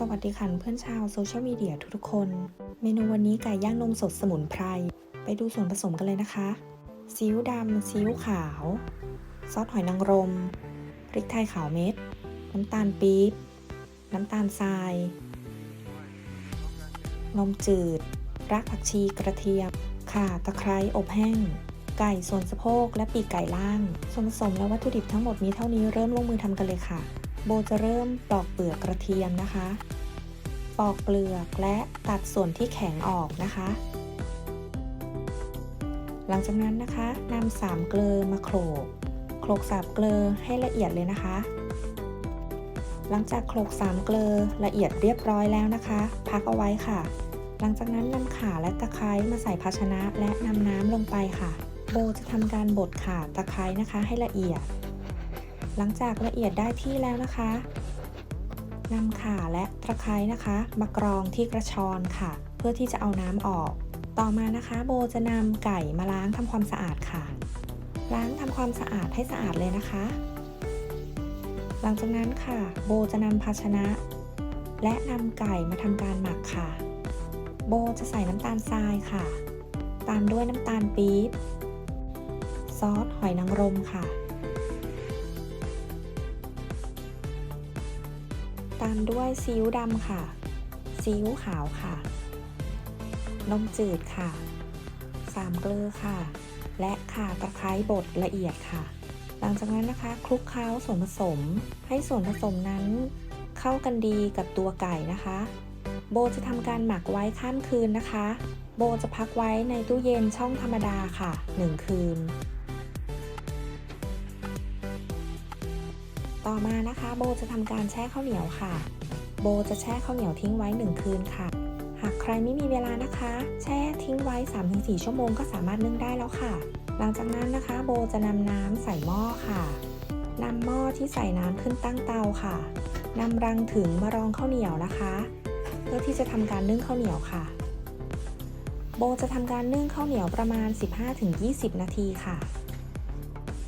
สวัสดีค่ะเพื่อนชาวโซเชียลมีเดียทุกๆคน เมนูวันนี้ไก่ย่างนมสดสมุนไพร ไปดูส่วนผสมกันเลยนะคะ ซีอิ๊วดำซีอิ๊วขาว ซอสหอยนางรม พริกไทยขาวเม็ด น้ำตาลปี๊บ น้ำตาลทราย นมจืด รากผักชีกระเทียม ข่าตะไคร้อบแห้ง ไก่ส่วนสะโพกและปีกไก่ล่าง ส่วนผสมและวัตถุดิบทั้งหมดมีเท่านี้เริ่มลงมือทำกันเลยค่ะ โบจะเริ่มปลอกเปลือกกระเทียมนะคะ ปอกเปลือกและตัดส่วนที่แข็งออกนะคะ หลังจากนั้นนะคะนำสามเกลือมาโขลก โขลกสามเกลือให้ละเอียดเลยนะคะ หลังจากโขลกสามเกลือละเอียดเรียบร้อยแล้วนะคะ พักเอาไว้ค่ะ หลังจากนั้นนำข่าและตะไคร้มาใส่ภาชนะและนำน้ำลงไปค่ะ โบจะทำการบดข่าตะไคร้นะคะให้ละเอียด หลังจากละเอียดได้ที่แล้วนะคะนำข่าและตะไคร้นะคะ มากรองที่กระชอนค่ะ เพื่อที่จะเอาน้ำออก ต่อมานะคะโบจะนำไก่มาล้างทำความสะอาดค่ะ ล้างทำความสะอาดให้สะอาดเลยนะคะ หลังจากนั้นค่ะ โบจะนำภาชนะ และนำไก่มาทำการหมักค่ะ โบจะใส่น้ำตาลทรายค่ะ ตามด้วยน้ำตาลปี๊บซอสหอยนางรมค่ะามด้วยซีอิ๊วดำค่ะ ซีอิ๊วขาวค่ะ นมจืดค่ะ สามเกลือค่ะ และข่าตะไคร้บดละเอียดค่ะ หลังจากนั้นนะคะคลุกเคล้าส่วนผสม ให้ส่วนผสมนั้นเข้ากันดีกับตัวไก่นะคะ โบจะทำการหมักไว้ข้ามคืนนะคะ โบจะพักไว้ในตู้เย็นช่องธรรมดาค่ะ 1 คืน ต่อมานะคะโบจะทำการแช่ข้าวเหนียวค่ะ โบจะแช่ข้าวเหนียวทิ้งไว้ 1 คืนค่ะ หากใครไม่มีเวลานะคะ แช่ทิ้งไว้ 3-4 ชั่วโมงก็สามารถนึ่งได้แล้วค่ะ หลังจากนั้นนะคะ โบจะนำน้ำใส่หม้อค่ะนำหม้อที่ใส่น้ำขึ้นตั้งเตาค่ะนำรังถึงมารองข้าวเหนียวนะคะ เพื่อที่จะทำการนึ่งข้าวเหนียวค่ะ โบจะทำการนึ่งข้าวเหนียวประมาณ 15-20 นาทีค่ะ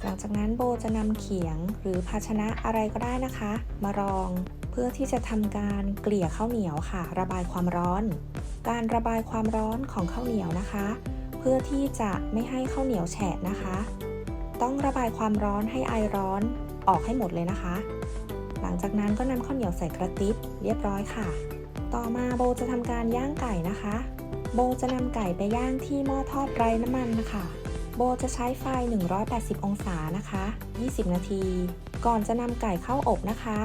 หลังจากนั้นโบจะนำเขียงหรือภาชนะอะไรก็ได้นะคะ มารองเพื่อที่จะทำการเกลี่ยข้าวเหนียวค่ะ ระบายความร้อน การระบายความร้อนของข้าวเหนียวนะคะ เพื่อที่จะไม่ให้ข้าวเหนียวแฉะนะคะ ต้องระบายความร้อนให้ไอร้อนออกให้หมดเลยนะคะ หลังจากนั้นก็นำข้าวเหนียวใส่กระติบเรียบร้อยค่ะ ต่อมาโบจะทำการย่างไก่นะคะ โบจะนำไก่ไปย่างที่หม้อทอดไร้น้ำมันนะคะ โบจะใช้ไฟ 180 องศานะคะ 20 นาที ก่อนจะนำไก่เข้าอบนะคะ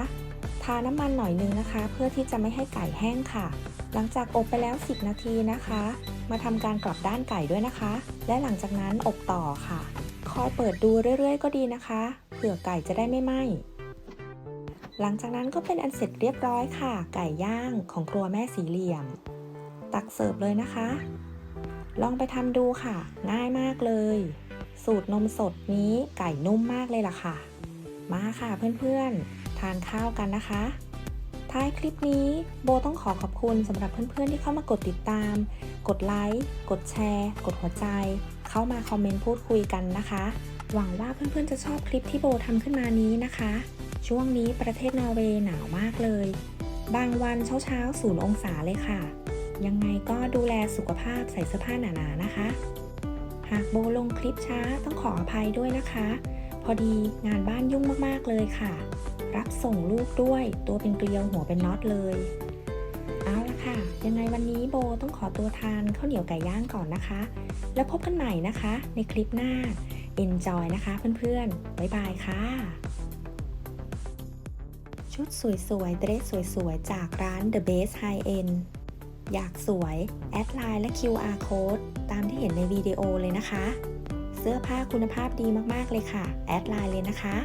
ทาน้ำมันหน่อยนึงนะคะ เพื่อที่จะไม่ให้ไก่แห้งค่ะ หลังจากอบไปแล้ว 10 นาทีนะคะ มาทำการกลับด้านไก่ด้วยนะคะ และหลังจากนั้นอบต่อค่ะ คอยเปิดดูเรื่อยๆ ก็ดีนะคะ เผื่อไก่จะได้ไม่ไหม้หลังจากนั้นก็เป็นอันเสร็จเรียบร้อยค่ะ ไก่ย่างของครัวแม่สีเหลี่ยม ตักเสิร์ฟเลยนะคะ ลองไปทำดูค่ะ ง่ายมากเลย สูตรนมสดนี้ไก่นุ่มมากเลยล่ะค่ะ มาค่ะเพื่อนๆ ทานข้าวกันนะคะ ท้ายคลิปนี้โบต้องขอขอบคุณสำหรับเพื่อนๆที่เข้ามากดติดตาม กดไลค์ กดแชร์ กดหัวใจ เข้ามาคอมเมนต์พูดคุยกันนะคะ หวังว่าเพื่อนๆจะชอบคลิปที่โบทำขึ้นมานี้นะคะ ช่วงนี้ประเทศนอร์เวย์หนาวมากเลย บางวันเช้าๆศูนย์องศาเลยค่ะ ยังไงก็ดูแลสุขภาพใส่เสื้อผ้าหนาๆนะคะ หากโบลงคลิปช้าต้องขออภัยด้วยนะคะ พอดีงานบ้านยุ่งมากๆเลยค่ะ รับส่งลูกด้วยตัวเป็นเกลียวหัวเป็นน็อตเลยเอาละค่ะ ยังไงวันนี้โบต้องขอตัวทานข้าวเหนียวไก่ย่างก่อนนะคะ แล้วพบกันใหม่นะคะ ในคลิปหน้า enjoy นะคะเพื่อนๆ บ๊ายบายค่ะ ชุดสวยๆ เดรสสวยๆ จากร้าน The Base High End อยากสวย แอดไลน์และ QR Code ตามที่เห็นในวิดีโอเลยนะคะ เสื้อผ้าคุณภาพดีมากๆเลยค่ะ แอดไลน์เลยนะคะ